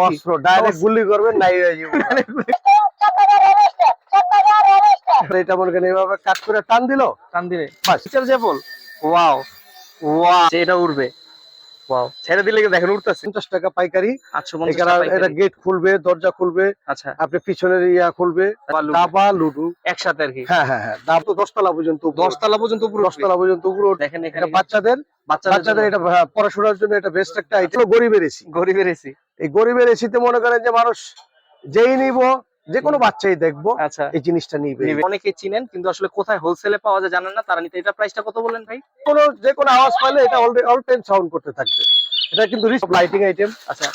অস্ত্র ডাইরেক্ট গুলি করবেন নাই হয়ে যাবে। এটা মনে করেন এইভাবে কাট করে টান দিল? টান দিলে বাস। বল ওয়াও ওয়াও এটা উড়বে। ওয়াও ছেড়ে দিলে দেখেন টাকা পাইকারি। এটা গেট খুলবে দরজা খুলবে। আচ্ছা। আপনি পিছনের ইয়া খুলবে। দাবা লুডু। একসাথে আর কি। হ্যাঁ হ্যাঁ হ্যাঁ। দাম তো পর্যন্ত পর্যন্ত পর্যন্ত। দেখেন এখানে বাচ্চাদের। বাচ্চাদের বাচ্চাদের এটা হ্যাঁ, পড়াশোনার জন্য এটা বেস্ট একটা আইটেম গরিবের এসি। গরিবের এসি। এই গরিবের এসিতে মনে করেন যে মানুষ যেই নিব যে কোনো বাচ্চাই দেখব আচ্ছা। এই জিনিসটা নিবে। অনেকে চিনেন কিন্তু আসলে কোথায় হোলসেলে পাওয়া যায় জানেন না তারা নিতে এটা প্রাইসটা কত বলেন ভাই? কোনো যে কোনো আওয়াজ পাইলে এটা অল টাইম সাউন্ড করতে থাকবে। এটা কিন্তু লাইটিং আইটেম আচ্ছা,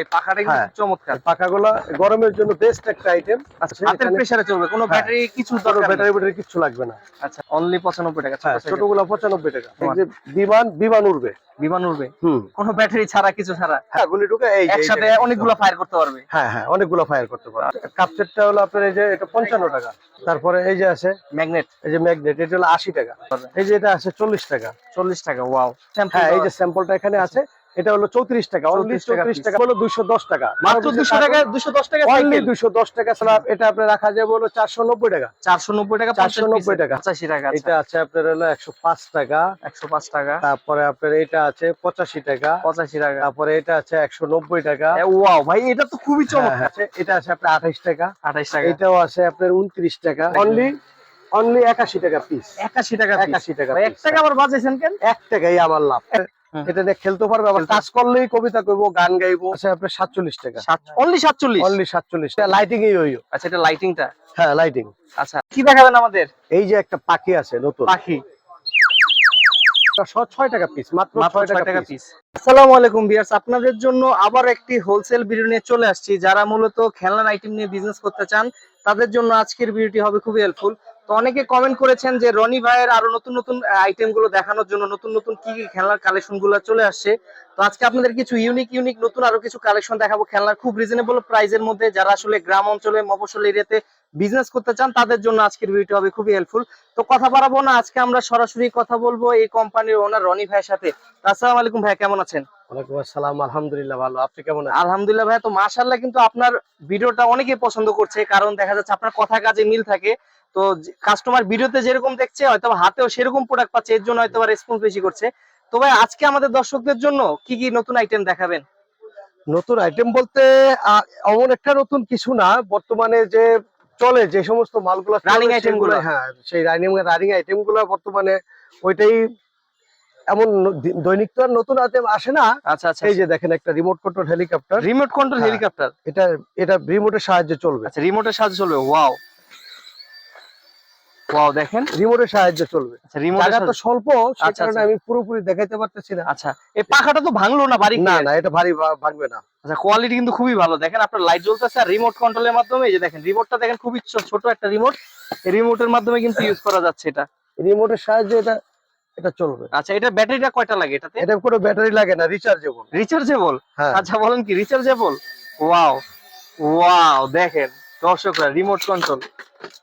এই পাখাটা কিন্তু হ্যাঁ। চমৎকার। পাখাগুলা গরমের জন্য বেস্ট একটা আইটেম আচ্ছা হাতের প্রেসারে চলবে কোনো হ্যাঁ। ব্যাটারি কিছু দরকার ব্যাটারি ব্যাটারি কিছু লাগবে না। আচ্ছা অনলি পঁচানব্বই টাকা হ্যাঁ ছোট size এর। ছোটগুলা পঁচানব্বই টাকা। এই যে বিমান বিমান উড়বে। বিমান উড়বে? হুম। কোনো ব্যাটারি ছাড়া কিছু ছাড়া? হ্যাঁ গুলি ঢুকে এই একসাথে অনেকগুলো ফায়ার করতে পারবে। হ্যাঁ হ্যাঁ অনেকগুলো ফায়ার করতে পারে কাপ সেটটা হলো আপনার এই যে এটা টাকা। তারপরে এই যে আছে ম্যাগনেট এই যে ম্যাগনেট এটা হলো আশি টাকা। এই যে এটা আছে চল্লিশ টাকা। চল্লিশ টাকা ওয়াও হ্যাঁ এই যে স্যাম্পলটা এখানে আছে। এটা হলো চৌত্রিশ টাকা অনলি 34 টাকা চৌত্রিশ। টাকা হলো দুশো দশ টাকা। মাত্র দুশো টাকা দুশো দশ টাকা অনলি দুশো দশ টাকা ছাড়া এটা আপনার রাখা যাবে হলো চারশো নব্বই টাকা। চারশো নব্বই টাকা 490 টাকা। পঁচাশি টাকা এটা আছে আপনার হলো একশো পাঁচ টাকা। একশো পাঁচ টাকা। তারপরে আপনার এটা আছে পঁচাশি টাকা। পঁচাশি টাকা। তারপরে এটা আছে একশো নব্বই টাকা। ওয়াও ভাই এটা তো খুবই হ্যাঁ, চমৎকার। হ্যাঁ, আছে। এটা আছে আপনার আঠাইশ টাকা। আঠাইশ টাকা। এটাও আছে আপনার উনত্রিশ টাকা। অনলি অনলি একাশি টাকা পিস একাশি টাকা একাশি টাকা এক টাকা আবার বাজেছেন কেন? এক টাকাই আমার লাভ। এটা নিয়ে খেলতে পারবে আবার কাজ করলেই কবিতা কইবো গান গাইবো। আছে আপনার সাতচল্লিশ টাকা। অনলি সাতচল্লিশ? অনলি সাতচল্লিশ লাইটিং এই হইও আচ্ছা এটা লাইটিংটা হ্যাঁ লাইটিং আচ্ছা কি দেখাবেন আমাদের? এই যে একটা পাখি আছে নতুন। পাখি। টাকা পিস মাত্র টাকা পিস আসসালামু আলাইকুম ভিউয়ার্স আপনাদের জন্য আবার একটি হোলসেল ভিডিও নিয়ে চলে আসছি। যারা মূলত খেলনার আইটেম নিয়ে বিজনেস করতে চান তাদের জন্য আজকের ভিডিওটি হবে খুবই হেল্পফুল অনেকে কমেন্ট করেছেন যে রনি ভাইয়ের আরও নতুন নতুন আইটেমগুলো দেখানোর জন্য নতুন নতুন কি কি খেলনার কালেকশনগুলো চলে আসছে। তো আজকে আপনাদের কিছু ইউনিক ইউনিক নতুন আরও কিছু কালেকশন দেখাবো খেলনার খুব রিজনেবল প্রাইসের মধ্যে। যারা আসলে গ্রাম অঞ্চলে, মফস্বল এরিয়াতে বিজনেস করতে চান, তাদের জন্য আজকের ভিডিওটি হবে খুবই হেল্পফুল তো কথা বাড়াবো না, আজকে আমরা সরাসরি কথা বলব এই কোম্পানির ওনার রনি ভাইয়ের সাথে। আসসালামু আলাইকুম ভাই কেমন আছেন? ওয়ালাইকুম আসসালাম আলহামদুলিল্লাহ ভালো। আপনি কেমন আছেন? আলহামদুলিল্লাহ ভাই তো মাশাআল্লাহ কিন্তু আপনার ভিডিওটা অনেকেই পছন্দ করছে কারণ দেখা যাচ্ছে আপনার কথা কাজে মিল থাকে। তো কাস্টমার ভিডিওতে যেরকম দেখছে হয়তো হাতেও সেরকম প্রোডাক্ট পাচ্ছে এর জন্য হয়তো রেসপন্স বেশি করছে। তো ভাই আজকে আমাদের দর্শকদের জন্য কি কি নতুন আইটেম দেখাবেন? নতুন আইটেম বলতে এমন একটা নতুন কিছু না বর্তমানে যে চলে যে সমস্ত মালগুলো চলে, Running item গুলো। হ্যাঁ সেই রানিং রানিং আইটেমগুলো বর্তমানে ওইটাই এমন দৈনিক তো আর নতুন আইটেম আসে না। আচ্ছা আচ্ছা এই যে দেখেন একটা remote control helicopter remote control. Helicopter এটা এটা রিমোটের সাহায্যে চলবে। আচ্ছা রিমোটের সাহায্যে চলবে ওয়াও ওয়াও দেখেন। রিমোটের সাহায্যে চলবে। আচ্ছা রিমোটের তো স্বল্প আচ্ছা, কারণে আচ্ছা। আমি পুরোপুরি দেখাইতে পারতেছি না। আচ্ছা এই পাখাটা তো ভাঙলো না বাড়ি না না এটা ভারী ভাঙবে না। আচ্ছা কোয়ালিটি কিন্তু খুবই ভালো। দেখেন আপনার লাইট জ্বলতেছে আর রিমোট কন্ট্রোলের মাধ্যমে এই যে দেখেন রিমোটটা দেখেন খুবই ছোট একটা রিমোট এই রিমোটের মাধ্যমে কিন্তু ইউজ করা যাচ্ছে এটা। রিমোটের সাহায্যে এটা এটা চলবে। আচ্ছা এটা ব্যাটারিটা কয়টা লাগে এটাতে? এটা কোনো ব্যাটারি লাগে না রিচার্জেবল রিচার্জেবল হ্যাঁ। আচ্ছা বলেন কি রিচার্জেবল ওয়াও ওয়াও দেখেন দর্শকরা রিমোট কন্ট্রোল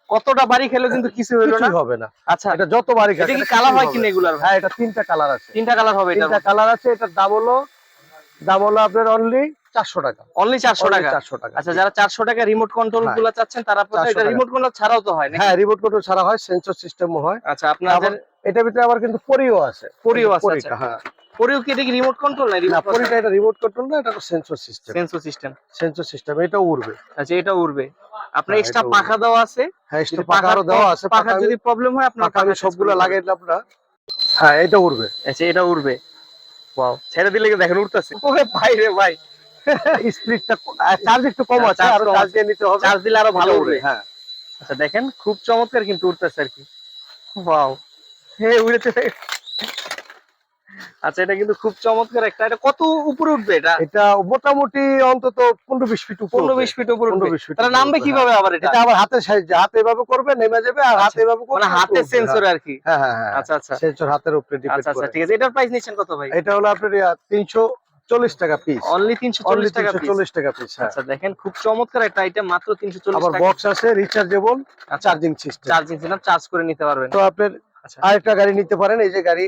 কতটা বাড়ি খেলে কিন্তু কিছু হলো না। হবে না। আচ্ছা এটা যত বাড়ি এটা কি কালার হয় কিনা এগুলার? ভাই? হ্যাঁ এটা তিনটা কালার আছে। তিনটা কালার হবে এটা তিনটা কালার আছে এটার দাম হলো দাম হলো আপনার অনলি চারশো টাকা। অনলি চারশো টাকা? চারশো টাকা। আচ্ছা যারা চারশো টাকা রিমোট কন্ট্রোল হ্যাঁ। গুলো চাচ্ছেন তারা আপনাদের 400 এটা টাকা। রিমোট কন্ট্রোল ছাড়াও তো হয় হ্যাঁ রিমোট কন্ট্রোল ছাড়া হয় সেন্সর সিস্টেমও হয়। আচ্ছা আপনাদের এটার ভিতরে আবার কিন্তু পরিও আছে। পরিও আছে, আচ্ছা। হ্যাঁ। পরেও কি এটা কি রিমোট কন্ট্রোল না না পরিটা এটা রিমোট কন্ট্রোল না এটা sensor system sensor system sensor system এটা উড়বে। আচ্ছা এটা উড়বে। আপনার হ্যাঁ, এক্সট্রা পাখা দেওয়া আছে। হ্যাঁ পাখারও দেওয়া আছে পাখা যদি প্রবলেম হয় আপনার পাখা সবগুলো লাগাই দিলাম হ্যাঁ এটা উড়বে। আচ্ছা এটা উড়বে। ওয়াও ছেড়ে দিলে কি দেখেন উড়তেছে ওরে ভাই রে ভাই। স্পিডটা চার্জ একটু কম হ্যাঁ, আছে charge আর কম চার্জ দিয়ে নিতে হবে। চার্জ দিলে আরও ভালো এটা উড়বে হ্যাঁ। আচ্ছা দেখেন খুব চমৎকার কিন্তু উড়তেছে আর কি। ওয়াও হে উড়ে চলে আচ্ছা এটা কিন্তু খুব চমৎকার একটা এটা কত উপরে উঠবে এটা? এটা মোটামুটি অন্তত পনেরো বিশ ফিট উপর পনেরো বিশ ফিট উপরে 15 উঠবে। 20 ফিট তাহলে নামবে কীভাবে আবার এটা? আবার হাতের সাহায্যে হাতে এভাবে করবে নেমে যাবে আর আচ্ছা। হাতে এভাবে করবে মানে হাতে সেন্সর আর কি? হ্যাঁ হ্যাঁ হ্যাঁ। আচ্ছা আচ্ছা। সেন্সর হাতের উপরে ডিপেন্ড আচ্ছা আচ্ছা ঠিক আছে। এটার প্রাইস নিচ্ছেন কত ভাই? এটা হলো আপনার তিনশো চল্লিশ টাকা পিস অনলি তিনশো চল্লিশ টাকা চল্লিশ টাকা পিস হ্যাঁ। আচ্ছা দেখেন খুব চমৎকার একটা আইটেম মাত্র তিনশো চল্লিশ বক্স আছে রিচার্জেবল আচ্ছা। Charging system charging system charge করে নিতে পারবেন। তো আপনার আচ্ছা আরেকটা গাড়ি নিতে পারেন এই যে গাড়ি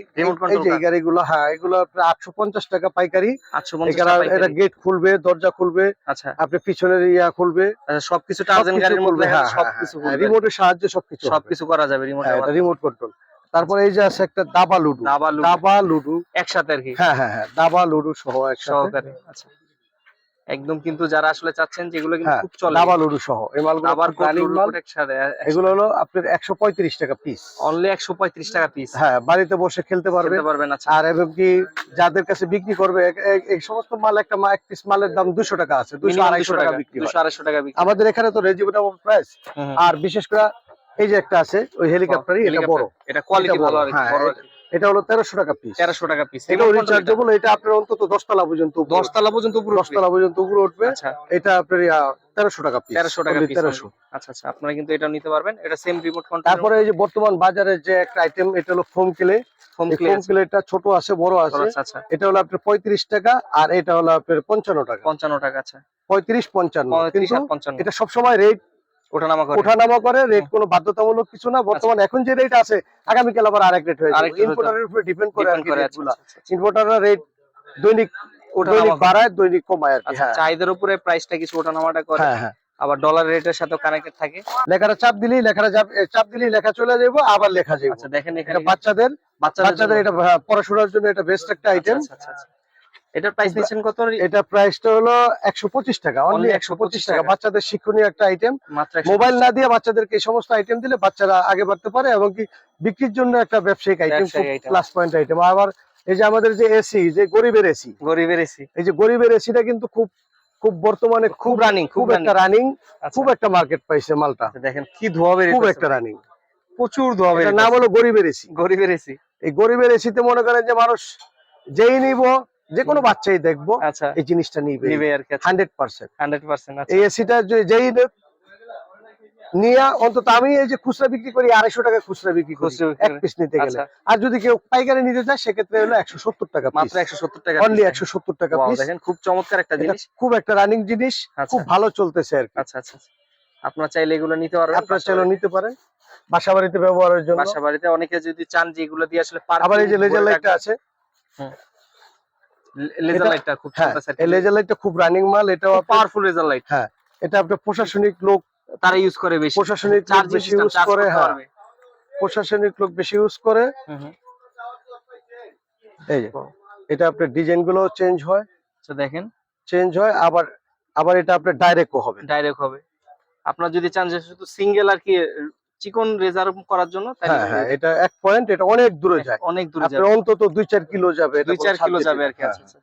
এই যে গাড়িগুলো হ্যাঁ এগুলো আপনার আটশো পঞ্চাশ টাকা পাইকারি। এটা গেট খুলবে দরজা খুলবে আচ্ছা। আপনি পিছনের ইয়া খুলবে আচ্ছা, সবকিছু টার্জেন হ্যাঁ সবকিছু রিমোটের সাহায্যে সবকিছু সবকিছু করা যাবে রিমোট হ্যাঁ রিমোট কন্ট্রোল তারপরে এই যে আছে একটা দাবা লুডু। দাবা লুডু। একসাথে আর কি। হ্যাঁ হ্যাঁ হ্যাঁ দাবা লুডু সহ একসাথে। আচ্ছা। একদম কিন্তু যারা আসলে চাচ্ছেন যেগুলো কিন্তু হ্যাঁ খুব চলে। দাবা লুডু সহ। এই মালগুলো আবার এগুলো হলো আপনার একশো পঁয়ত্রিশ টাকা পিস অনলি একশো পঁয়ত্রিশ টাকা পিস হ্যাঁ বাড়িতে বসে খেলতে পারবে। খেলতে পারবেন আচ্ছা। আর এবং কি যাদের কাছে বিক্রি করবে এই সমস্ত মাল একটা মা এক পিস মালের দাম দুশো টাকা আছে দুশো Minimum আড়াইশো টাকা বিক্রি হয়। দুশো আড়াইশো টাকা বিক্রি। আমাদের এখানে তো রেজিমেন্টাল প্রাইস। আর বিশেষ করে এই যে একটা আছে ওই হেলিকপ্টারই এটা বড়। এটা কোয়ালিটি ভালো আর হ্যাঁ, বড় এটা হলো তেরোশো টাকা পিস তেরোশো টাকা পিস এটাও রিচার্জেবল এটা আপনার অন্তত দশতলা পর্যন্ত উপরে দশ তলা পর্যন্ত। দশতলা পর্যন্ত উপরে উঠবে। আচ্ছা। এটা আপনার তেরোশো টাকা পিস তেরোশো টাকা তেরোশো। আচ্ছা আচ্ছা আপনারা কিন্তু এটা নিতে পারবেন। এটা সেম রিমোট কন্ট্রোল তারপরে এই যে বর্তমান বাজারে যে একটা আইটেম এটা হলো ফোম কিলে ফোম কিলেটা ছোট আছে বড় আছে। আচ্ছা। এটা হলো আপনার পঁয়ত্রিশ টাকা আর এটা হলো আপনার পঞ্চান্ন টাকা। পঞ্চান্ন টাকা আচ্ছা। পঁয়ত্রিশ পঞ্চান্ন। পঁয়ত্রিশ কিন্তু পঞ্চান্ন। এটা সবসময় রেট ওঠানামা করে। ওঠানামা করে রেট কোনো বাধ্যতামূলক কিছু না। বর্তমান এখন যে রেট আছে আগামীকাল আবার আরেক রেট হয়ে যাবে। ইম্পোর্টারের উপরে ডিপেন্ড করে রেট আচ্ছা, আচ্ছা, আচ্ছা। ইম্পোর্টাররা রেট দৈনিক দৈনিক বাড়ায় দৈনিক কমায় আর কি আচ্ছা হ্যাঁ। চাহিদার উপরে প্রাইসটা কিছু ওঠানামাটা করে। হ্যাঁ হ্যাঁ। আবার ডলার রেটের সাথে কানেক্টেড থাকে। লেখাটা চাপ দিলেই লেখাটা এ, চাপ দিলেই লেখা চলে যাব আবার লেখা যাবে আচ্ছা দেখেন এখানে বাচ্চাদের বাচ্চাদের বাচ্চাদের এটা হ্যাঁ, পড়াশোনার জন্য এটা বেস্ট একটা আচ্ছা, আইটেম আচ্ছা, আচ্ছা, আচ্ছা। এটার প্রাইস দিচ্ছেন কত? এটা প্রাইসটা হলো একশো পঁচিশ টাকা অনলি Only একশো পঁচিশ টাকা। টাকা। বাচ্চাদের শিক্ষণীয় একটা আইটেম মোবাইল না দিয়ে বাচ্চাদেরকে এই সমস্ত আইটেম দিলে বাচ্চারা আগে বাড়তে পারে এবং কি বিক্রির জন্য একটা ব্যবসায়িক আইটেম প্লাস পয়েন্ট আইটেম আবার এই যে আমাদের যে এসি যে গরিবের এসি গরিবের এসি এই যে গরিবের এসিটা কিন্তু খুব খুব বর্তমানে খুব রানিং খুব একটা রানিং আচ্ছা। খুব একটা মার্কেট পাইছে মালটা। দেখেন কি ধোয়া বের খুব একটা রানিং প্রচুর ধোয়া বের এটার নাম হলো গরিবের এসি গরিবের এসি এই গরিবের এসিতে মনে করেন যে মানুষ যেই নিব যে কোনো বাচ্চাই দেখব আচ্ছা। এই জিনিসটা নিবে। কি হান্ড্রেড পার্সেন্ট। হান্ড্রেড পার্সেন্ট আচ্ছা। এই এসিটা যেই নিয়া অন্তত আমি এই যে খুচরা বিক্রি করি আড়াইশো টাকা খুচরা বিক্রি করি এক পিস নিতে গেলে। আচ্ছা। আর যদি কেউ পাইকারি নিতে চায় সেক্ষেত্রে হলো একশো সত্তর টাকা মাত্র একশো সত্তর টাকা অনলি। একশো সত্তর টাকা পিস দেখেন খুব চমৎকার একটা জিনিস। খুব একটা রানিং জিনিস আচ্ছা। খুব ভালো চলতেছে আর আচ্ছা আচ্ছা আচ্ছা। আপনারা চাইলে এগুলো নিতে পারবেন। আপনারা চাইলে নিতে পারেন। বাসা বাড়িতে ব্যবহারের জন্য। বাসা বাড়িতে অনেকে যদি চান যে এগুলো দিয়ে আসলে আবার এই যে লেজার লাইটটা আছে। লেজার এটা- লাইটটা খুব হ্যাঁ লেজার লাইটটা খুব রানিং মাল এটাও আপনার- পাওয়ারফুল লেজার লাইট এটা আপনার প্রশাসনিক লোক তারা ইউজ করে বেশি। প্রশাসনিক লোক বেশি ইউজ করে হ্যাঁ। প্রশাসনিক লোক বেশি ইউজ করে। এই যে এটা আপনার ডিজাইনগুলো চেঞ্জ হয়। আচ্ছা দেখেন। চেঞ্জ হয় আবার আবার এটা আপনার ডাইরেক্টও হবে। ডাইরেক্ট হবে। আপনারা যদি চান যে শুধু সিঙ্গেল আর কি চিকন রেজার্ভ করার জন্য হ্যাঁ হ্যাঁ এটা এক পয়েন্ট এটা অনেক দূরে যায়। অনেক দূরে যাবে। অন্তত দুই চার কিলো যাবে এটা দুই চার কিলো যাবে আর কি হ্যাঁ, আচ্ছা। আচ্ছা।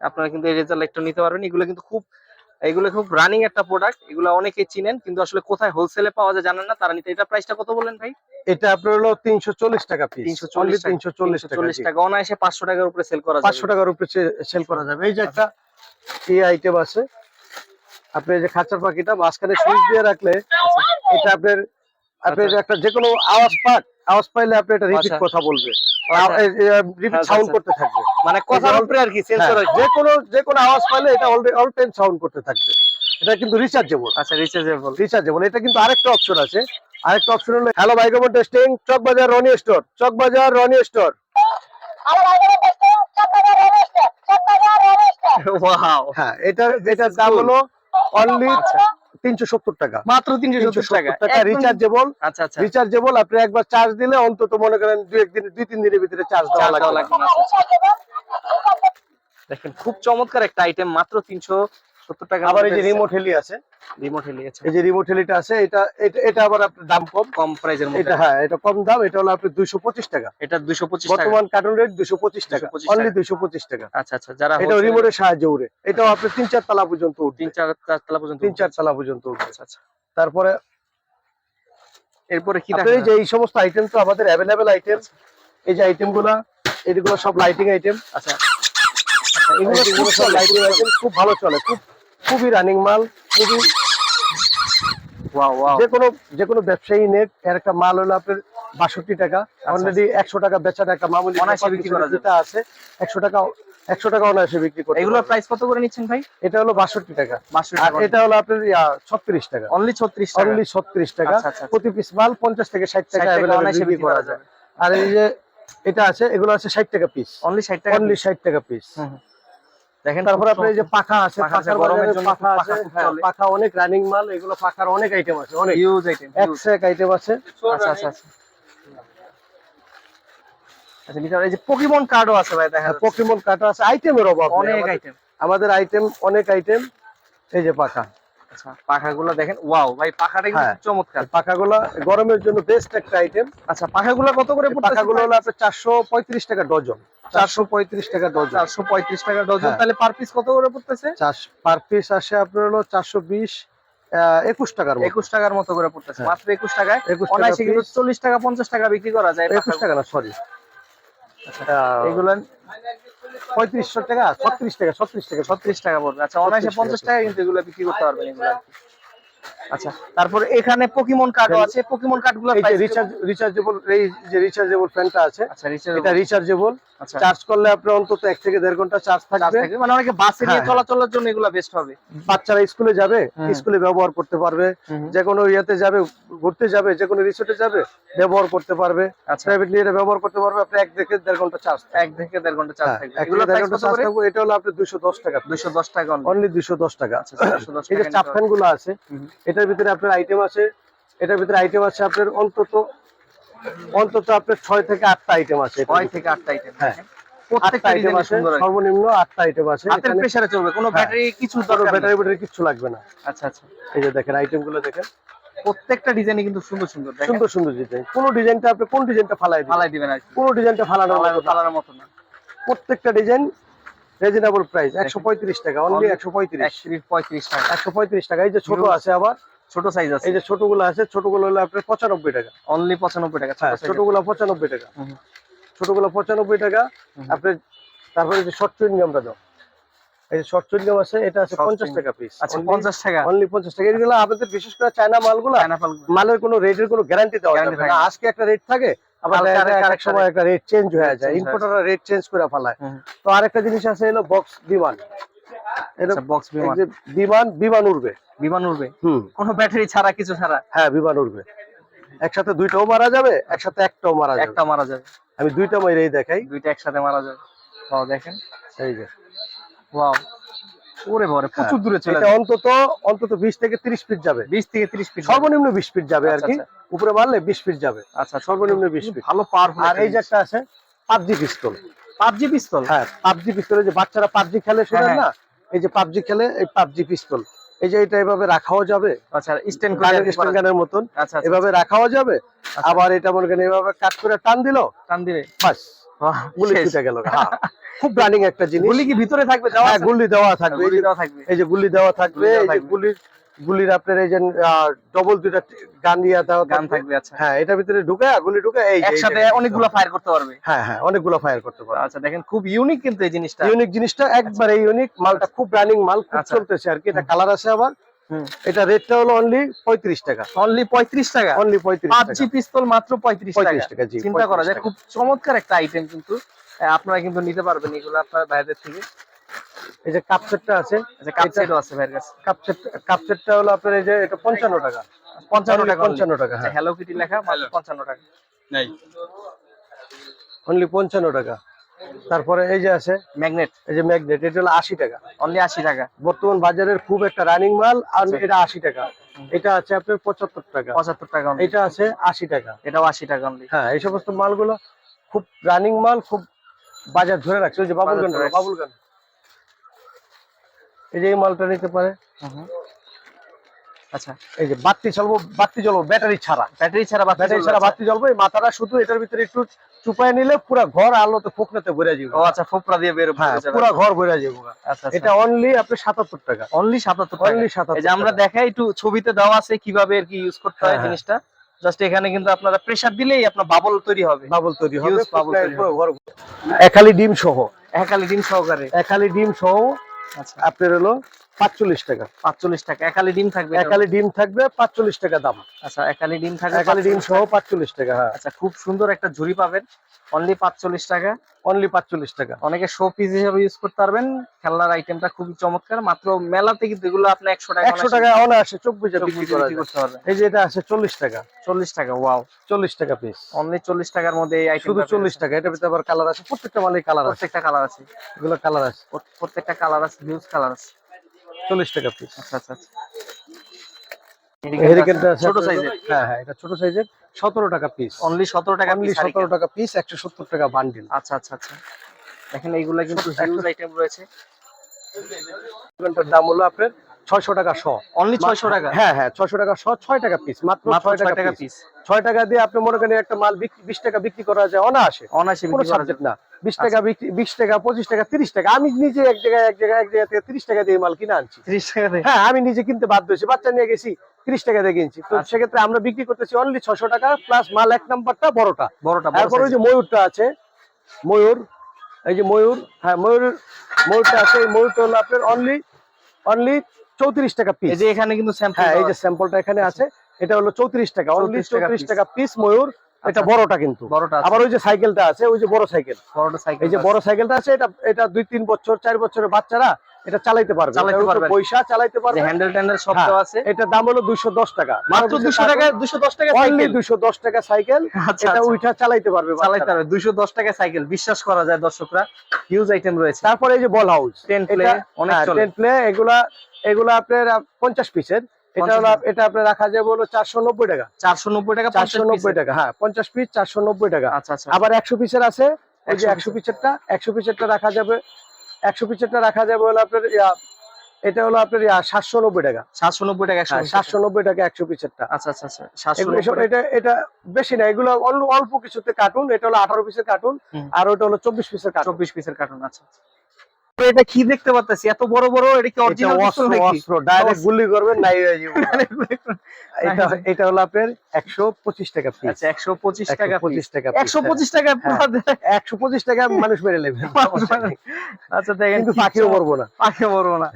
আপনারা কিন্তু এই রেজাল্ট একটা নিতে পারবেন। এগুলো কিন্তু খুব এগুলো খুব রানিং একটা প্রোডাক্ট এগুলো অনেকেই চিনেন কিন্তু আসলে কোথায় হোলসেলে পাওয়া যায় জানেন না তারা নিতে এটা প্রাইসটা কত বলেন ভাই? এটা আপনার হলো তিনশো চল্লিশ টাকা পিস তিনশো অনলি চল্লিশ তিনশো চল্লিশ টাকা চল্লিশ টাকা। অনায়াসে পাঁচশো টাকার উপরে সেল করা পাঁচশো যাবে টাকার উপরে সেল করা যাবে। এই যে একটা এই আইটেম আছে। আপনি যে খাঁচার পাখিটা মাঝখানে সুইচ দিয়ে রাখলে এটা আপনার আপনার আচ্ছা। একটা যে কোনো আওয়াজ পাক আওয়াজ পাইলে আপনি এটা রিপিট আচ্ছা। কথা বলবে। রিপিট আচ্ছা, সাউন্ড। করতে থাকবে। মানে কথার উপরে আর কি সেন্সর হ্যাঁ, যে কোনো যে কোনো আওয়াজ পাইলে এটা অল টাইম সাউন্ড করতে থাকবে। এটা কিন্তু রিচার্জেবল আচ্ছা রিচার্জেবল রিচার্জেবল এটা কিন্তু আরেকটা অপশন আছে। আরেকটা অপশন হলো hello ভাইগমন testing Chawkbazar Roni store Chawkbazar Roni store wow হ্যাঁ এটার এটার দাম হলো অনলি। তিনশো সত্তর টাকা। মাত্র তিনশো টাকা। রিচার্জেবল আচ্ছা আচ্ছা। রিচার্জেবল আপনি একবার চার্জ দিলে অন্তত মনে করেন দুই একদিন দুই তিন দিনের ভিতরে চার্জ দেওয়া লাগবে আচ্ছা, আচ্ছা। দেখেন খুব চমৎকার একটা আইটেম মাত্র তিনশো সত্তর টাকা আবার এই যে রিমোট হেলি আছে? রিমোট হেলিয়েছে এই যে রিমোট হেলিটা আছে এটা এটা এটা আবার আপনার দাম কম? কম প্রাইজের মধ্যে। এটা হ্যাঁ এটা কম দাম এটা হলো আপনার দুইশো পঁচিশ টাকা। এটা দুশো পঁচিশ টাকা। বর্তমান কার্টুন রেট দুশো পঁচিশ টাকা। অনলি টাকা। দুইশো পঁচিশ টাকা। আচ্ছা আচ্ছা যারা এটা রিমোটের সাহায্যে উড়ে। এটাও আপনার তিন চার তলা পর্যন্ত উঠবে তিন চার তলা পর্যন্ত তিন চার তলা পর্যন্ত উঠবে আচ্ছা আচ্ছা। তারপরে এরপরে কি এই যে এই সমস্ত আইটেম তো আমাদের অ্যাভেলেবেল আইটেম এই যে আইটেমগুলা এগুলো সব লাইটিং আইটেম আচ্ছা। এগুলো সব লাইটিং আইটেম খুব ভালো চলে খুব খুবই রানিং মাল খুবই যে কোনো যে কোনো ব্যবসায়ী নেট এর একটা মাল হলো আপনার বাষট্টি টাকা অলরেডি একশো টাকা বেচার একটা মামুলি আচ্ছা, বিক্রি করা যেটা আছে একশো টাকা একশো টাকা অনায়াসে বিক্রি করতে এগুলোর প্রাইস কত করে নিচ্ছেন ভাই? এটা হলো বাষট্টি টাকা। আর এটা হলো আপনার ছত্রিশ টাকা। অনলি ছত্রিশ অনলি ছত্রিশ টাকা। আচ্ছা, আচ্ছা, আচ্ছা। প্রতি পিস মাল পঞ্চাশ থেকে ষাট টাকা অনায়াসে বিক্রি করা করা যায়। আর এই যে এটা আছে এগুলো আছে ষাট টাকা পিস অনলি ষাট টাকা অনলি ষাট টাকা পিস। দেখেন তারপরে খুব আপনার এই যে পাখা আছে পাখার গরমের জন্য পাখা আছে হ্যাঁ। পাখা অনেক রানিং মাল এগুলো পাখার অনেক আইটেম আছে অনেক। ইউজ আইটেম একশো এক আইটেম আছে। আচ্ছা আচ্ছা আচ্ছা। আচ্ছা এই যে পকিমন কার্ডও আছে ভাই দেখেন পকিমন কাটা আছে। আইটেমের অভাব অনেক আমাদের- আইটেম আমাদের আইটেম অনেক আইটেম এই যে পাখা। পাখাগুলো দেখেন ওয়াও ভাই পাখাটা কিন্তু হ্যাঁ। চমৎকার। পাখাগুলো গরমের জন্য বেস্ট একটা আইটেম আচ্ছা পাখাগুলো কত করে পাখাগুলো হলো আপনার চারশো পঁয়ত্রিশ টাকা ডজন। চারশো পঁয়ত্রিশ টাকা ডজন। চারশো পঁয়ত্রিশ টাকা ডজন। হ্যাঁ। তাহলে পার পিস কত করে পড়তেছে? পার পিস আসে আপনার হলো চারশো বিশ একুশ টাকার একুশ টাকার মতো করে পড়তেছে। হ্যাঁ। মাত্র একুশ টাকায়? অনায়াসে কিন্তু চল্লিশ টাকা পঞ্চাশ টাকা বিক্রি করা যায় একুশ টাকা না সরি এগুলো পঁয়ত্রিশশো টাকা, ছত্রিশ টাকা ছত্রিশ টাকা ছত্রিশ টাকা পড়বে আচ্ছা অনায়াসে পঞ্চাশ টাকা কিন্তু এগুলো বিক্রি করতে পারবেন এগুলো। আচ্ছা তারপরে এখানে পকিমন কার্ডও আছে। পকিমন কার্ডগুলো এই যে রিচার্জ রিচার্জেবল এই যে রিচার্জেবল ফ্যানটা আছে আচ্ছা এটা রিচার্জেবল আচ্ছা। চার্জ করলে আপনার অন্তত এক থেকে দেড় ঘণ্টা চার্জ থাকবে। মানে অনেকে বাসে নিয়ে হ্যাঁ, চলাচলের জন্য এগুলো বেস্ট হবে। বাচ্চারা স্কুলে যাবে স্কুলে ব্যবহার করতে পারবে। যে কোনো ইয়েতে যাবে ঘুরতে যাবে যে কোনো রিসোর্টে যাবে ব্যবহার করতে পারবে। আচ্ছা। প্রাইভেট নিয়ে ব্যবহার করতে পারবে আপনি এক থেকে দেড় ঘণ্টা চার্জ এক থেকে দেড় ঘণ্টা চার্জ থাকবে। এগুলো ঘণ্টা কত চার্জ থাকবে এটা হলো আপনার দুশো দশ টাকা। দুশো দশ টাকা only। অনলি দুশো দশ টাকা। আচ্ছা 210 এই যে চাপ নিতে ফ্যানগুলো আছে। এটার ভিতরে আপনার আইটেম আছে এটার ভিতরে আইটেম আছে আপনার অন্তত অন্তত আপনার ছয় থেকে আটটা আইটেম আছে ছয় থেকে আটটা আইটেম হ্যাঁ। প্রত্যেকটা আটটা আইটেম ডিজাইন আছে সুন্দর আর কি। সর্বনিম্ন আটটা আইটেম আছে। প্রেসারে চলবে কোনো হ্যাঁ। ব্যাটারি কিছু ব্যাটারি ব্যাটারি কিছু লাগবে না। আচ্ছা আচ্ছা। এই যে দেখেন আইটেমগুলো দেখেন। প্রত্যেকটা কিন্তু সুন্দর সুন্দর সুন্দর সুন্দর ডিজাইন কোন ডিজাইনটা আপনি কোন ডিজাইনটা ফালাই দিবেন? ফালাই দিবেন কোন ডিজাইনটা ফালানো ফালানোর- ফালানোর মতো না। প্রত্যেকটা ডিজাইন রিজনেবল প্রাইস একশো পঁয়ত্রিশ টাকা অনলি Only একশো পঁয়ত্রিশ। একত্রিশ পঁয়ত্রিশ টাকা। একশো পঁয়ত্রিশ টাকা এই যে ছোট আছে আবার। ছোট সাইজ আছে। এই যে ছোটগুলো আছে ছোটগুলো হলো আপনার পঁচানব্বই টাকা। অনলি পঁচানব্বই টাকা ছোট হ্যাঁ ছোটগুলো পঁচানব্বই টাকা। হুম। হুম। ছোটগুলো পঁচানব্বই টাকা হুম। আপনি তারপরে যে শর্ট চুইংগামটা দাও। এই শর্ট চুইংগাম আছে এটা আছে টাকা পিস আচ্ছা পঞ্চাশ টাকা। অনলি পঞ্চাশ টাকা। এগুলো বিশেষ করে চায়না মালগুলো মালের কোনো রেটের কোনো গ্যারান্টি দেওয়া যাবে না। না। আজকে একটা রেট থাকে আবার এক সময় একটা রেট চেঞ্জ হয়ে যায়। ইম্পোর্টাররা রেট চেঞ্জ করে ফেলায়। তো আরেকটা জিনিস আছে হলো বক্স বিমান। এটা আচ্ছা বক্স বিমান। বিমান বিমান উড়বে। বিমান উড়বে? হুম। কোনো ব্যাটারি ছাড়া কিছু ছাড়া? হ্যাঁ বিমান উড়বে। একসাথে দুইটাও মারা যাবে একসাথে একটাও মারা যাবে। একটা মারা যাবে। আমি দুইটা মেরেই দেখাই। দুইটা একসাথে মারা যাবে। দেখেন। এই যে। ওয়াও ওরে বাবারে প্রচুর দূরে চলে হ্যাঁ। এটা অন্তত অন্তত বিশ থেকে তিরিশ ফিট যাবে। বিশ থেকে তিরিশ ফিট সর্বনিম্ন বিশ ফিট যাবে আর আচ্ছা, কি। উপরে মারলে বিশ ফিট যাবে। আচ্ছা সর্বনিম্ন বিশ ফিট ভালো পাওয়ারফুল আর এই যে একটা আছে পাবজি পিস্তল পাবজি পিস্তল হ্যাঁ পাবজি পিস্তলে যে বাচ্চারা পাবজি খেলে শোনেন হ্যাঁ, না? এই যে পাবজি খেলে এই পাবজি পিস্তল এই যে এটা এভাবে রাখাও যাবে। আচ্ছা স্ট্যান্ড করে গানের স্ট্যান্ড গানের মতন। আচ্ছা আচ্ছা এভাবে রাখাও যাবে। আবার এটা মনে করেন এভাবে কাট করে টান দিল। টান দিবে। বাস। গুলি ছুটে গেল হ্যাঁ খুব রানিং একটা জিনিস। গুলি কি ভিতরে থাকবে? দেওয়া হ্যাঁ গুলি দেওয়া থাকবে। এই গুলি যে- দেওয়া থাকবে। এই যে গুলি দেওয়া থাকবে এই যে গুলির গুলির আপনার এই যে ডবল দুইটা গান দিয়া দেওয়া গান থাকবে। আচ্ছা। হ্যাঁ এটার ভিতরে ঢুকে গুলি ঢুকে এই একসাথে অনেকগুলো ফায়ার করতে পারবে। হ্যাঁ হ্যাঁ অনেকগুলো ফায়ার করতে পারে আচ্ছা দেখেন খুব ইউনিক কিন্তু এই জিনিসটা। ইউনিক জিনিসটা একবারে ইউনিক মালটা খুব রানিং মাল খুব আচ্ছা। চলতেছে আর কি এটা কালার আছে আবার। এটা রেটটা হলো অনলি পঁয়ত্রিশ টাকা। অনলি পঁয়ত্রিশ টাকা? অনলি পঁয়ত্রিশ পাবজি পিস্তল মাত্র পঁয়ত্রিশ টাকা। চিন্তা করা যায় খুব চমৎকার একটা আইটেম কিন্তু। আপনারা কিন্তু নিতে পারবেন এগুলো আপনার ভাইদের থেকে। এই যে কাপ সেটটা আছে আচ্ছা কাপ সেটও আছে ভাইয়ের কাছে। কাপ সেট কাপ সেটটা হলো আপনার এই যে এটা পঞ্চান্ন টাকা। পঞ্চান্ন টাকা পঞ্চান্ন টাকা হ্যাঁ। হ্যালো কিটি লেখা মাত্র পঞ্চান্ন টাকা। অনলি পঞ্চান্ন টাকা। তারপরে এই যে আছে ম্যাগনেট। এই যে ম্যাগনেট এটা হলো আশি টাকা। অনলি আশি টাকা। বর্তমান বাজারের খুব একটা রানিং মাল আর আচ্ছা। এটা আশি টাকা। এটা আছে আপনার পঁচাত্তর টাকা। পঁচাত্তর টাকা এটা আছে আশি টাকা। এটাও আশি টাকা অনলি হ্যাঁ এই সমস্ত মালগুলো খুব রানিং মাল খুব বাজার ধরে রাখছে। ওই যে বাবুল গান বাবুল গান এই যে এই মালটা নিতে পারে। আচ্ছা। এই যে বাতি চলবো বাতি জ্বলবো ব্যাটারি ছাড়া। ব্যাটারি ছাড়া ব্যাটারি ছাড়া আচ্ছা। বাতি জ্বলবো এই মাথাটা শুধু এটার ভিতরে একটু চুপায় নিলে পুরো ঘর আলোতে ফুকনাতে ভরে যাবে। ও আচ্ছা ফোপড়া দিয়ে বের হ্যাঁ পুরো ঘর ভরে যাবে আচ্ছা এটা অনলি আপনি সাতাত্তর টাকা। অনলি সাতাত্তর টাকা। অনলি সাতাত্তর এই যে আমরা দেখাই একটু ছবিতে দেওয়া আছে কীভাবে আর কি ইউজ করতে হয় হ্যাঁ, হ্যাঁ। জিনিসটা। জাস্ট এখানে কিন্তু আপনারা প্রেসার দিলেই আপনার বাবল তৈরি হবে। বাবল তৈরি হবে bubble তৈরি একালি ডিম সহ। একালি ডিম সহকারে। একালি ডিম সহ আচ্ছা। আপনার হলো পাঁচচল্লিশ টাকা। পাঁচচল্লিশ টাকা। একালি ডিম থাকবে একালি ডিম থাকবে পাঁচচল্লিশ টাকা দাম। আচ্ছা একালি ডিম থাকবে একালি ডিম সহ পাঁচচল্লিশ টাকা হ্যাঁ। আচ্ছা খুব সুন্দর একটা ঝুড়ি পাবেন। অনলি পাঁচচল্লিশ টাকা। অনলি পাঁচচল্লিশ টাকা। অনেকে শো পিস হিসেবে ইউজ করতে পারবেন। খেলনার আইটেমটা খুবই চমৎকার। মাত্র মেলাতে কিন্তু এগুলো আপনি একশো টাকা একশো টাকা অনে আসে চব্বিশ বিক্রি। করতে পারবেন। এই যে এটা আছে চল্লিশ টাকা। চল্লিশ টাকা ওয়াও চল্লিশ টাকা পিস অনলি চল্লিশ টাকার মধ্যে এই শুধু চল্লিশ টাকা। এটা ভিতরে আবার কালার আছে। প্রত্যেকটা মালের কালার আছে। প্রত্যেকটা কালার আছে। এগুলো কালার আছে। প্রত্যেকটা কালার আছে হিউজ কালার আছে। চল্লিশ টাকা পিস আচ্ছা আচ্ছা আচ্ছা। হেরিকেনটা ছোট সাইজের হ্যাঁ হ্যাঁ এটা ছোট সাইজের সতেরো টাকা পিস অনলি সতেরো টাকা অনলি সতেরো টাকা পিস একশো সত্তর টাকা বান্ডিল আচ্ছা আচ্ছা আচ্ছা। দেখেন এইগুলা কিন্তু হিউজ আইটেম রয়েছে। দাম হলো আপনার ছয়শো টাকা শ। অনলি ছয়শো টাকা? হ্যাঁ হ্যাঁ ছয়শো টাকা শ ছয় টাকা পিস মাত্র ছয় টাকা পিস ছয় টাকা দিয়ে আপনি মনে করেন একটা মাল বিক্রি বিশ টাকা বিক্রি করা যায় অনায়াসে। অনায়াসে কোনো সাবজেক্ট না। বিশ টাকা বিক্রি বিশ টাকা পঁচিশ টাকা তিরিশ টাকা। আমি নিজে এক জায়গায় এক জায়গায় এক জায়গা থেকে তিরিশ টাকা দিয়ে মাল কিনে আনছি। 30 টাকা। হ্যাঁ আমি নিজে কিনতে বাধ্য হয়েছি। বাচ্চা নিয়ে গেছি তিরিশ টাকা দিয়ে কিনছি। তো আচ্ছা। সেক্ষেত্রে আমরা বিক্রি করতেছি অনলি ছশো টাকা প্লাস মাল এক নাম্বারটা বড়টা। বড়টা বড় তারপর ওই যে ময়ূরটা আছে। ময়ূর এই যে ময়ূর হ্যাঁ ময়ূর ময়ূরটা আছে। এই ময়ূরটা হলো আপনার অনলি অনলি চৌত্রিশ টাকা পিস এই যে এখানে কিন্তু হ্যাঁ এই যে স্যাম্পলটা এখানে আছে। এটা হলো চৌত্রিশ টাকা অনলি চৌত্রিশ টাকা পিস ময়ূর এটা আচ্ছা। বড়টা কিন্তু। আবার ওই যে সাইকেলটা আছে ওই যে বড় সাইকেল। এই যে বড় সাইকেলটা আছে এটা এটা দুই তিন বছর চার বছরের বাচ্চারা এটা চালাইতে পারবে। এটা। পয়সা চালাইতে পারবে। হ্যান্ডেল ট্যান্ডেল সব হ্যাঁ, দেওয়া আছে। এটার দাম হলো দুইশো দশ টাকা। মাত্র টাকা দুশো দশ টাকা অনলি সাইকেল। টাকা সাইকেল। আচ্ছা এটা আচ্ছা। উইঠা চালাইতে পারবে চালাইতে পারবে। দুইশো দশ টাকা সাইকেল। বিশ্বাস করা যায় দর্শকরা। হিউজ আইটেম রয়েছে। তারপরে এই যে বল হাউস টেন প্লে অনেক চলে। টেন প্লে এগুলা এগুলা আপনার পঞ্চাশ পিসের এটা 50 হলো এটা আপনার রাখা যাবে হলো চারশো নব্বই টাকা। চারশো নব্বই টাকা চারশো নব্বই টাকা হ্যাঁ পঞ্চাশ পিস চারশো নব্বই টাকা। আচ্ছা আচ্ছা। আবার একশো পিসের আছে ওই যে একশো পিসেরটা একশো পিসেরটা রাখা যাবে একশো পিসেরটা রাখা যাবে হলো আপনার এটা হলো আপনার সাতশো নব্বই টাকা। সাতশো নব্বই টাকা হ্যাঁ, সাতশো নব্বই টাকা একশো পিসেরটা আচ্ছা আচ্ছা আচ্ছা এসব- এটা এটা বেশি না এগুলো অল্প- কিছুতে কার্টুন এটা হলো আঠারো পিসের কার্টুন আর ওটা হলো চব্বিশ পিসের কার্টুন। চব্বিশ পিসের কার্টুন আচ্ছা তো এটা কি দেখতে পাচ্ছি এত বড় বড়? এটা কি অরিজিনাল অস্ত্র অস্ত্র। ডাইরেক্ট গুলি করবেন নাই হয়ে যাবে। এটা এটা হলো আপনার একশো পঁচিশ টাকা পিস আচ্ছা একশো পঁচিশ টাকা পঁচিশ টাকা একশো পঁচিশ টাকা পুরো দেয়। একশো পঁচিশ টাকা মানুষ মেরে নেবেন আচ্ছা দেখেন কিন্তু পাখিও। মরবো না। পাখিও মরবো না।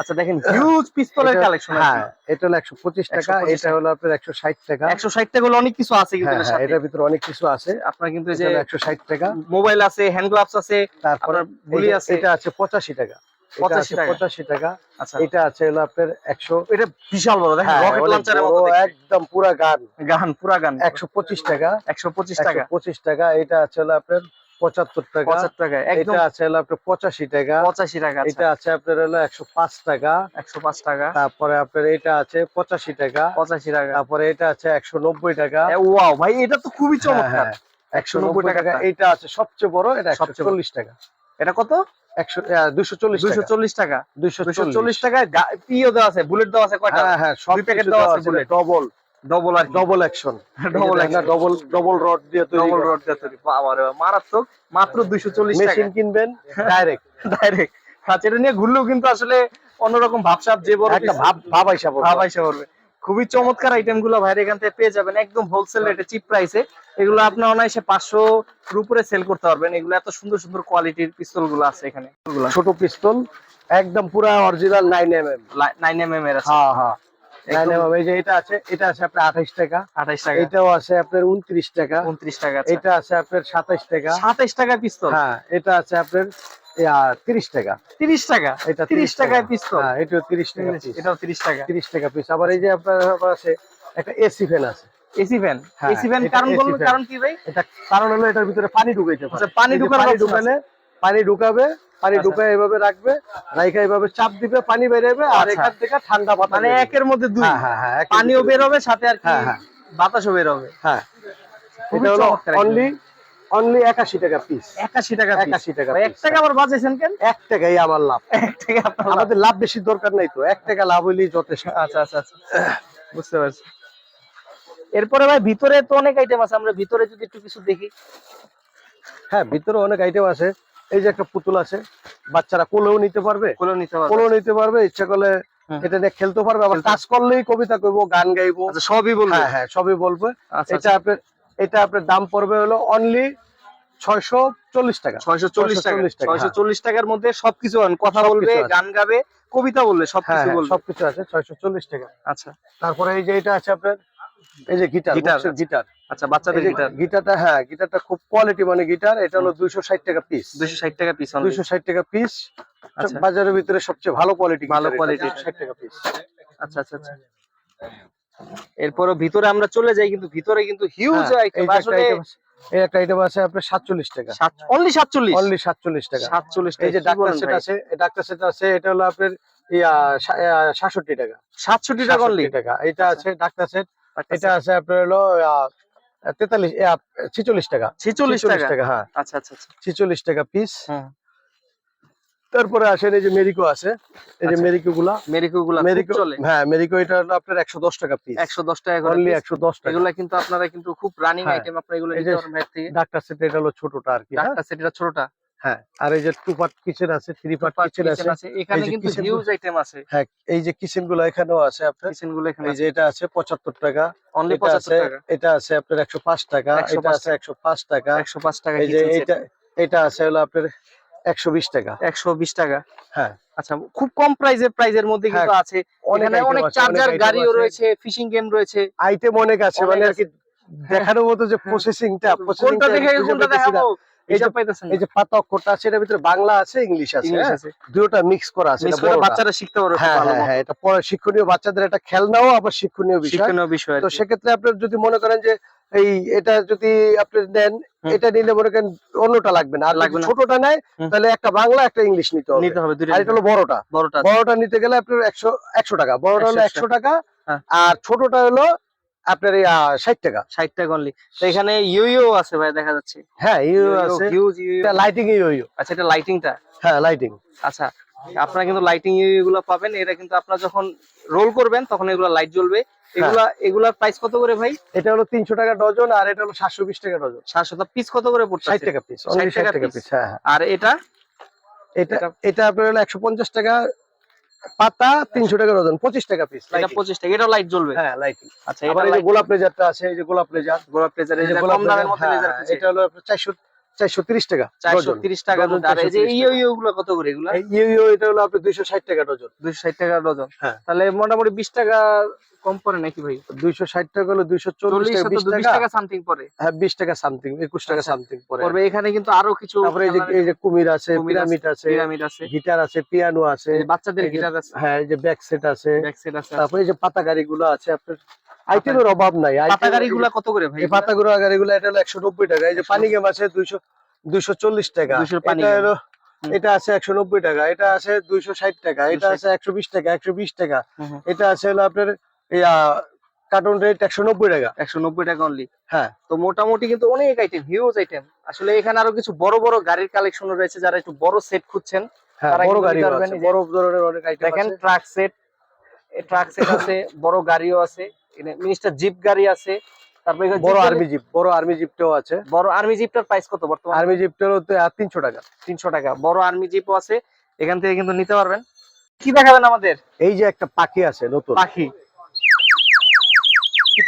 আচ্ছা দেখেন হিউজ পিস্তলের কালেকশন হ্যাঁ এটা হলো একশো পঁচিশ টাকা এটা হলো আপনার একশো ষাট টাকা। একশো ষাট টাকা হলে অনেক কিছু আছে কিন্তু হ্যাঁ এটার হ্যাঁ ভিতরে অনেক কিছু আছে। আপনার কিন্তু এই যে একশো ষাট টাকা। মোবাইল আছে হ্যান্ড গ্লাভস আছে তারপরে গুলি আছে। এটা আছে পঁচাশি টাকা। এটা 85 আছে টাকা। পঁচাশি টাকা। আচ্ছা। এটা আছে হলো আপনার একশো এটা বিশাল বড় দেখেন হ্যাঁ, রকেট লঞ্চারের মতো একদম পুরা গান। গান পুরা গান। একশো পঁচিশ টাকা। একশো পঁচিশ টাকা। পঁচিশ টাকা এটা আছে হলো আপনার পঁচাত্তর টাকা। পঁচাত্তর টাকা এটা আছে হলো আপনার পঁচাশি টাকা। পঁচাশি টাকা আচ্ছা, এটা আছে আপনার হলো একশো পাঁচ টাকা। একশো পাঁচ টাকা। তারপরে আপনার এটা আছে পঁচাশি টাকা। পঁচাশি টাকা। তারপরে এটা আছে একশো নব্বই টাকা। ওয়াও ভাই এটা তো খুবই চমৎকার হ্যাঁ, একশো নব্বই টাকা এটা আছে সবচেয়ে বড় এটা একশো চল্লিশ টাকা। এটা কত? একশো দুশো চল্লিশ দুইশো টাকা চল্লিশ টাকা। দুইশো দুইশো চল্লিশ চল্লিশ টাকায় গা- ইয়ে দেওয়া আছে বুলেট দেওয়া আছে কয়টা? হ্যাঁ হ্যাঁ সব প্যাকেট দেওয়া দেওয়া আছে আছে ডবল ডবল আর double action Double double double rod দিয়ে তৈরি ডবল রড দিয়ে তৈরি। বাবা রে বাবা, মারাত্মক মাত্র টাকা। মেশিন কিনবেন ডাইরেক্ট ডাইরেক্ট আচ্ছা নিয়ে ঘুরলেও কিন্তু আসলে অন্যরকম ভাবসাব যে বড় একটা ভাব ভাব আইসা পড়বে। ভাব আইসা পড়বে। খুবই চমৎকার আইটেমগুলো ভাইয়ের এখান থেকে পেয়ে যাবেন। একদম হোলসেল রেটে চিপ প্রাইসে এগুলো আপনি অনায়াসে পাঁচশো উপরে সেল করতে পারবেন। এগুলো এত সুন্দর সুন্দর কোয়ালিটির পিস্তলগুলো আছে এখানে। ছোট পিস্তল একদম পুরা original nine M M nine M M এর হ্যাঁ হ্যাঁ। নাইন এম এই যে এটা আছে এটা আছে আপনার আঠাইশ টাকা। আঠাইশ টাকা। এটাও আছে আপনার উনত্রিশ টাকা। উনত্রিশ টাকা এটা আছে আপনার সাতাইশ টাকা। সাতাইশ টাকা পিস্তল হ্যাঁ এটা আছে আপনার তিরিশ টাকা। তিরিশ টাকা? এটা তিরিশ টাকায় পিস্তল হ্যাঁ এটাও তিরিশ টাকা। এটাও তিরিশ টাকা। তিরিশ টাকা পিস আবার এই যে আপনার আবার আছে একটা এসি ফ্যান আছে। এসি ফ্যান হ্যাঁ, এসি ফ্যান কারণ AC কারণ কি ভাই? এটা কারণ হলো এটার ভিতরে পানি ঢুকাইতে পারে। আচ্ছা, পানি এই পানি ঢুকালে পানি ঢুকাবে পানি আচ্ছা। ঢুকায় এভাবে রাখবে রাইখা এভাবে চাপ দিবে পানি বেরোবে আর আচ্ছা। এখান থেকে ঠান্ডা বাতাস মানে একের মধ্যে দুই। হ্যাঁ হ্যাঁ হ্যাঁ পানিও ভিতরে- বের হবে সাথে আর কি হ্যাঁ, হ্যাঁ। বাতাসও বের হবে। হ্যাঁ। এটা হলো অনলি অনলি একাশি টাকা পিস একাশি টাকা piece। 81 টাকা ভাই, এক টাকা আবার বাজেছেন কেন? এক টাকাই আমার লাভ। এক টাকা আপনার আমাদের লাভ বেশি দরকার নাই তো। এক টাকা লাভ হইলেই যথেষ্ট। আচ্ছা আচ্ছা আচ্ছা। বুঝতে পারছি। এরপরে ভাই ভিতরে তো অনেক আইটেম আছে। আমরা ভিতরে যদি একটু কিছু দেখি। হ্যাঁ ভিতরে অনেক আইটেম আছে। এই যে একটা পুতুল আছে। বাচ্চারা কোলেও নিতে পারবে। কোলো নিতে পারব। কোলেও নিতে পারবে। ইচ্ছা করলে এটা নিয়ে খেলতে পারবে। আবার কাজ করলেই কবিতা কইবো গান গাইবো। আচ্ছা সবই বলব। হ্যাঁ হ্যাঁ সবই বলবে। আচ্ছা এটা আপনার এটা আপনার দাম পড়বে হলো অনলি ছয়শো চল্লিশ টাকা। ছয়শো চল্লিশ টাকা। 640 ছয়শো চল্লিশ টাকার মধ্যে সবকিছু। কথা বলবে গান গাবে কবিতা বলবে হ্যাঁ সবকিছু হ্যাঁ বলবে। সবকিছু আছে ছয়শো চল্লিশ টাকা। আচ্ছা। তারপরে এই যে এটা আছে আপনার এই যে গিটার আচ্ছা। গিটার আচ্ছা বাচ্চাদের গিটার গিটারটা হ্যাঁ গিটারটা খুব কোয়ালিটি মানে গিটার এটা হলো দুইশো ষাট টাকা পিস দুইশো ষাট টাকা পিস দুইশো ষাট টাকা পিস আচ্ছা। বাজারের ভিতরে সবচেয়ে ভালো কোয়ালিটি ভালো কোয়ালিটি ষাট টাকা পিস আচ্ছা আচ্ছা আচ্ছা। এরপরও ভিতরে আমরা চলে যাই কিন্তু ভিতরে কিন্তু হিউজ হ্যাঁ, এই আইটেম একটা আসলে। এই একটা আইটেম আছে আপনার সাতচল্লিশ টাকা। অনলি সাতচল্লিশ? অনলি সাতচল্লিশ টাকা। সাতচল্লিশ এই যে ডাক্তার সেট আছে ডাক্তার সেট আছে এটা হলো আপনার সাতষট্টি টাকা। সাতষট্টি টাকা অনলি টাকা। এটা আচ্ছা। আছে ডাক্তার সেট এটা আছে আপনার হলো তেতাল্লিশ ছিচল্লিশ টাকা। ছিচল্লিশ টাকা? হ্যাঁ। আচ্ছা আচ্ছা আচ্ছা। ছিচল্লিশ টাকা পিস হ্যাঁ। তারপরে আসেন এই যে মেরিকো আছে। এই যে। মেরিকো গুলা মেরিকো গুলা মেরিকো হ্যাঁ মেরিকো এটা হলো আপনার একশো দশ টাকা পিস একশো দশ টাকা করে অনলি। একশো দশ টাকা। এগুলা কিন্তু আপনারা কিন্তু খুব রানিং হ্যাঁ। আইটেম আপনারা এগুলো নিতে থেকে। ডাক্তার সেট এটা হলো ছোটটা আর কি হ্যাঁ? ডাক্তার সেট এটা ছোটটা। হ্যাঁ আর এই যে টু পার্ট কিচেন আছে থ্রি পার্ট কিচেন আছে। এখানে কিন্তু হিউজ আইটেম আছে। হ্যাঁ এই যে কিচেনগুলো এখানেও আছে আপনার। কিচেনগুলো এখানে এই যে এটা আছে পঁচাত্তর টাকা। অনলি এটা পঁচাত্তর আছে টাকা। এটা আছে আপনার একশো পাঁচ টাকা। এটা আছে একশো পাঁচ টাকা। একশো পাঁচ টাকা এই যে এটা এটা আছে হলো আপনার একশো বিশ টাকা। একশো বিশ টাকা। হ্যাঁ। আচ্ছা খুব কম প্রাইজের প্রাইজের মধ্যে কিন্তু আছে। এখানে অনেক চার্জার গাড়িও রয়েছে ফিশিং গেম রয়েছে। আইটেম অনেক আছে মানে আর। কি দেখানোর মতো যে প্রসেসিংটা কোনটা দেখে কোনটা দেখাবো? এই পাইতেছেন এই যে পাতা অক্ষরটা আছে এটার ভিতরে বাংলা আছে ইংলিশ আছে ইংলিশ হ্যাঁ? আছে। দুটোটা মিক্স করা আছে এটা বাচ্চারা শিখতে পারবে হ্যাঁ হ্যাঁ এটা পড়া শিক্ষণীয় বাচ্চাদের একটা খেলনাও আবার শিক্ষণীয় বিষয়। শিক্ষণীয় বিষয় তো সেক্ষেত্রে আপনার যদি মনে করেন যে এই এটা যদি আপনি নেন এটা নিলে মনে করেন অন্যটা লাগবে না। আর লাগবে ছোটটা নেয় তাহলে একটা বাংলা একটা ইংলিশ নিতে হবে। নিতে হবে আর এটা হলো বড়টা। বড়টা। বড়টা নিতে গেলে আপনার একশো একশো টাকা। বড়টা হলো একশো টাকা। আর ছোটটা হলো আপনার ষাট টাকা। ষাট টাকা অনলি তো এখানে ইউ আছে ভাই দেখা যাচ্ছে। হ্যাঁ ইউ আছে। হিউজ লাইটিং ইউ ইউ আচ্ছা এটা লাইটিংটা হ্যাঁ লাইটিং আচ্ছা আপনারা কিন্তু লাইটিং এগুলো পাবেন। এটা কিন্তু আপনারা যখন রোল করবেন তখন এগুলো লাইট জ্বলবে। হ্যাঁ। এগুলা এগুলার প্রাইস কত করে ভাই? এটা হলো তিনশো টাকা ডজন আর এটা হলো সাতশো বিশ টাকা ডজন। সাতশো পিস কত করে পড়ছে? ষাট টাকা পিস 60 ষাট টাকা টাকা পিস হ্যাঁ হ্যাঁ। আর এটা? এটা এটা- এটা আপনার হলো একশো পঞ্চাশ টাকা পাতা তিনশো টাকা ওজন পঁচিশ টাকা পিস এটা পঁচিশ টাকা এটা লাইট জ্বলবে। হ্যাঁ লাইট আচ্ছা এবার এই যে গোলাপ লেজারটা আছে এই যে গোলাপ লেজার গোলাপ লেজার এই যে গোলাপ লেজার, হ্যাঁ, হ্যাঁ, এটা হলো চারশো চারশো তিরিশ টাকা চারশো ডজন। তিরিশ টাকার আর এই যে ইউ ইউ গুলো কত করে এগুলা? ইউ ইউ এটা হলো দুইশো ষাট টাকা ডজন। দুইশো ষাট টাকা ডজন। হ্যাঁ। তাহলে মোটামুটি বিশ টাকা কম পড়ে নাকি ভাই? দুইশো ষাট টাকা হলো দুইশো চল্লিশ টাকা টাকা। টাকা সামথিং পরে হ্যাঁ বিশ টাকা সামথিং একুশ টাকা আচ্ছা। সামথিং পরে পড়বে এখানে কিন্তু আরও কিছু তারপরে এই যে এই যে কুমির আছে কুমির আছে, পিরামিড আছে পিরামিড আছে। গিটার আছে পিয়ানো আছে। বাচ্চাদের গিটার আছে। হ্যাঁ এই যে ব্যাক সেট আছে। ব্যাক সেট আছে। তারপরে এই যে পাতা গাড়ি গুলো আছে আপনার আইটেমের অভাব নাই পাতা item- গাড়ি কত করে ভাই? এই পাতা গুলো গাড়ি গুলো এটা হলো একশো নব্বই টাকা এই যে পানি গেম আছে দুইশো দুইশো চল্লিশ টাকা। 200 পানি এটা হলো এটা আছে একশো নব্বই টাকা এটা আছে দুইশো ষাট টাকা এটা আছে একশো বিশ টাকা একশো বিশ টাকা। হুম হুম। এটা আছে হলো আপনার কার্টুন রেট একশো নব্বই টাকা। একশো নব্বই টাকা অনলি হ্যাঁ। তো মোটামুটি কিন্তু অনেক আইটেম হিউজ আইটেম আসলে এখানে আরও কিছু বড় বড় গাড়ির কালেকশন রয়েছে যারা একটু বড় সেট খুঁজছেন। হ্যাঁ বড় গাড়ি আছে বড় ধরনের অনেক আইটেম দেখেন ট্রাক সেট ট্রাক সেট আছে বড় গাড়িও আছে। মিনিস্টার জিপ গাড়ি আছে তারপরে বড় আর্মি জিপ। বড় আর্মি জিপটাও আছে। বড় আর্মি জিপটার প্রাইস কত বর্তমানে? আর্মি জিপটার তিনশো টাকা। তিনশো টাকা। বড় আর্মি জিপও আছে এখান থেকে কিন্তু নিতে পারবেন। কি দেখাবেন আমাদের? এই যে একটা পাখি আছে নতুন। পাখি।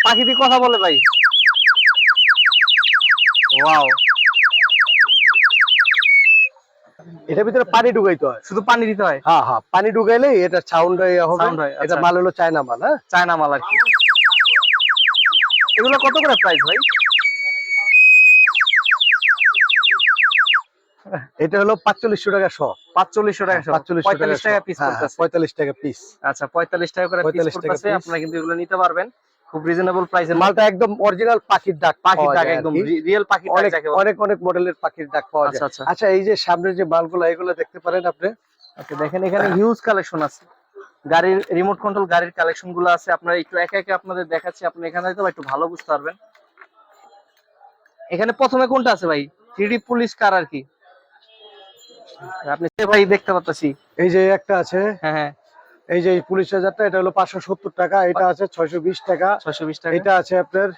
পাখি দিয়ে কথা বলে ভাই? ওয়াও। এটার ভিতরে পানি ঢুকাইতে হয়। শুধু পানি দিতে হয়? হ্যাঁ হ্যাঁ পানি ঢুকাইলে এটা সাউন্ড হবে। হয়, এটা আচ্ছা। মাল হলো চায়না মাল হ্যাঁ? চায়না মাল আর কি। এগুলো কত করে প্রাইস ভাই? এটা হলো পাঁচচল্লিশশো টাকা শ পাঁচচল্লিশশো টাকা হ্যাঁ, পঁয়তাল্লিশ টাকা পিস হ্যাঁ, পঁয়তাল্লিশ টাকা পিস আচ্ছা পঁয়তাল্লিশ টাকা করে পিস 45 টাকা আপনারা কিন্তু এগুলো নিতে পারবেন। খুব রিজনেবল প্রাইসে মালটা একদম অরিজিনাল পাখির ডাক পাখির ডাক একদম রিয়েল পাখির ডাক অনেক যাকে অনেক অনেক মডেলের পাখির ডাক পাওয়া আচ্ছা যায়। আচ্ছা আচ্ছা। এই যে সামনের যে মালগুলো এগুলো দেখতে পারেন আপনি। আচ্ছা দেখেন এখানে হিউজ কালেকশন আছে। গাড়ির রিমোট কন্ট্রোল গাড়ির কালেকশনগুলো আছে। আপনারা একটু একে একে আপনাদের দেখাচ্ছি। আপনি এখানে হয়তো একটু ভালো বুঝতে পারবেন। এখানে প্রথমে কোনটা আছে ভাই? থ্রিডি পুলিশ কার আর কি। আপনি সে ভাই দেখতে পাচ্ছি এই যে একটা আছে হ্যাঁ হ্যাঁ। এই যে পুলিশ হাজারটা এটা হলো পাঁচশো সত্তর টাকা এটা আছে ছয়শো বিশ টাকা। ছয়শো বিশ টাকা। এটা আছে আপনার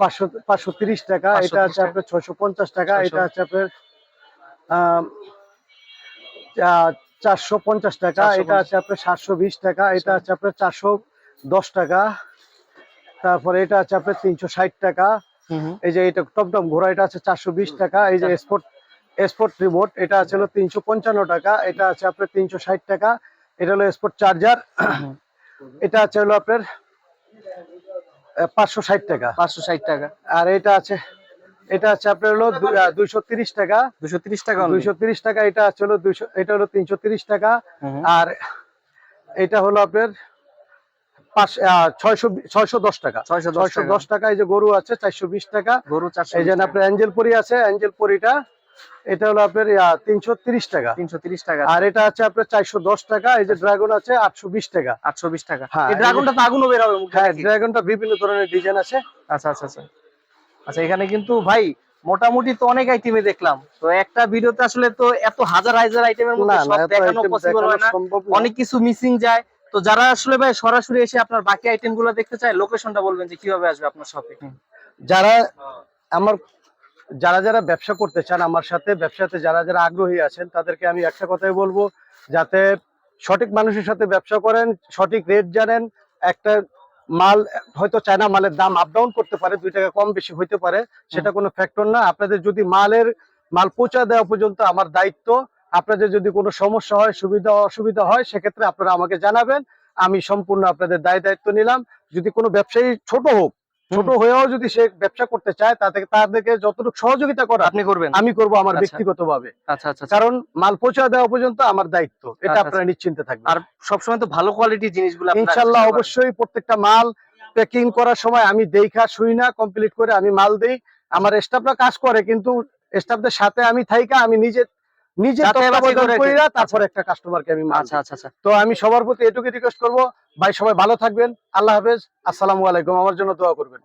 পাঁচশো পাঁচশো তিরিশ টাকা এটা আছে। আপনার ছয়শো পঞ্চাশ টাকা এটা আছে আপনার চারশো পঞ্চাশ টাকা এটা আছে আপনার সাতশো বিশ টাকা এটা আছে আপনার চারশো দশ টাকা তারপরে এটা আছে আপনার তিনশো ষাট টাকা। এই যে এটা টপটপ ঘোড়া এটা আছে চারশো বিশ টাকা এই যে স্পোর্ট স্পোর্ট রিমোট এটা আছে হলো তিনশো পঞ্চান্ন টাকা এটা আছে আপনার তিনশো ষাট টাকা এটা হলো স্পোর্ট চার্জার এটা আছে হলো আপনার পাঁচশো ষাট টাকা। পাঁচশো ষাট টাকা। আর এটা আছে এটা আছে আপনার হলো দুইশো তিরিশ টাকা। দুশো তিরিশ টাকা দুইশো তিরিশ টাকা এটা আছে হলো দুইশো এটা হলো তিনশো তিরিশ টাকা। আর এটা হলো আপনার ছয়শো দশ টাকা। ছয়শো দশ টাকা। এই যে গরু আছে চারশো বিশ টাকা। গরু এই যে আপনার অ্যাঞ্জেল পরি আছে অ্যাঞ্জেল পরিটা এটা হলো আপনার তিনশো তিরিশ টাকা। তিনশো তিরিশ টাকা। আর এটা আছে আপনার চারশো দশ টাকা এই যে ড্রাগন আছে আটশো বিশ টাকা। আটশো বিশ টাকা। হ্যাঁ, ড্রাগনটা তো আগুনও বের হবে হ্যাঁ ড্রাগনটা বিভিন্ন ধরনের ডিজাইন আছে। আচ্ছা আচ্ছা আচ্ছা। আচ্ছা এখানে কিন্তু ভাই মোটামুটি তো অনেক আইটেমে দেখলাম। তো একটা ভিডিওতে আসলে তো এত হাজার হাজার আইটেমের মধ্যে সব দেখানো পসিবল হয় না। অনেক কিছু মিসিং যায়। তো যারা আসলে ভাই সরাসরি এসে আপনার বাকি আইটেমগুলো দেখতে চায় লোকেশনটা বলবেন যে কীভাবে আসবে আপনার শপে যারা আমার যারা যারা ব্যবসা করতে চান আমার সাথে ব্যবসাতে যারা যারা আগ্রহী আছেন তাদেরকে আমি একটা কথাই বলব যাতে সঠিক মানুষের সাথে ব্যবসা করেন সঠিক রেট জানেন একটা মাল হয়তো চায়না মালের দাম আপ ডাউন করতে পারে দুই টাকা কম বেশি হইতে পারে সেটা কোনো ফ্যাক্টর না। আপনাদের যদি মালের মাল পৌঁছা দেওয়া পর্যন্ত আমার দায়িত্ব আপনাদের যদি কোনো সমস্যা হয় সুবিধা অসুবিধা হয় সেক্ষেত্রে আপনারা আমাকে জানাবেন আমি সম্পূর্ণ আপনাদের দায় দায়িত্ব নিলাম। যদি কোনো ব্যবসায়ী ছোট হোক ছোট হয়েও যদি সে ব্যবসা করতে চায় তাদের তাদেরকে যতটুকু সহযোগিতা করা আপনি করবেন। আমি করব আমার আচ্ছা। ব্যক্তিগতভাবে। আচ্ছা আচ্ছা আচ্ছা। কারণ মাল পৌঁছা দেওয়া পর্যন্ত আমার দায়িত্ব। এটা আচ্ছা, আপনারা নিশ্চিন্তে থাকবেন। আর সবসময় তো ভালো কোয়ালিটির জিনিসগুলো ইনশাল্লাহ অবশ্যই প্রত্যেকটা মাল প্যাকিং করার সময় আমি দেখা শুই না কমপ্লিট করে আমি মাল দেই। আমার স্টাফরা কাজ করে কিন্তু স্টাফদের সাথে আমি থাইকা আমি নিজে নিজে করে কইরা একটা কাস্টমারকে আমি আচ্ছা আচ্ছা আচ্ছা। তো আমি সবার প্রতি এটুকু রিকোয়েস্ট করব। ভাই সবাই ভালো থাকবেন। আল্লাহ হাফেজ। আসসালামু আলাইকুম। আমার জন্য দোয়া করবেন।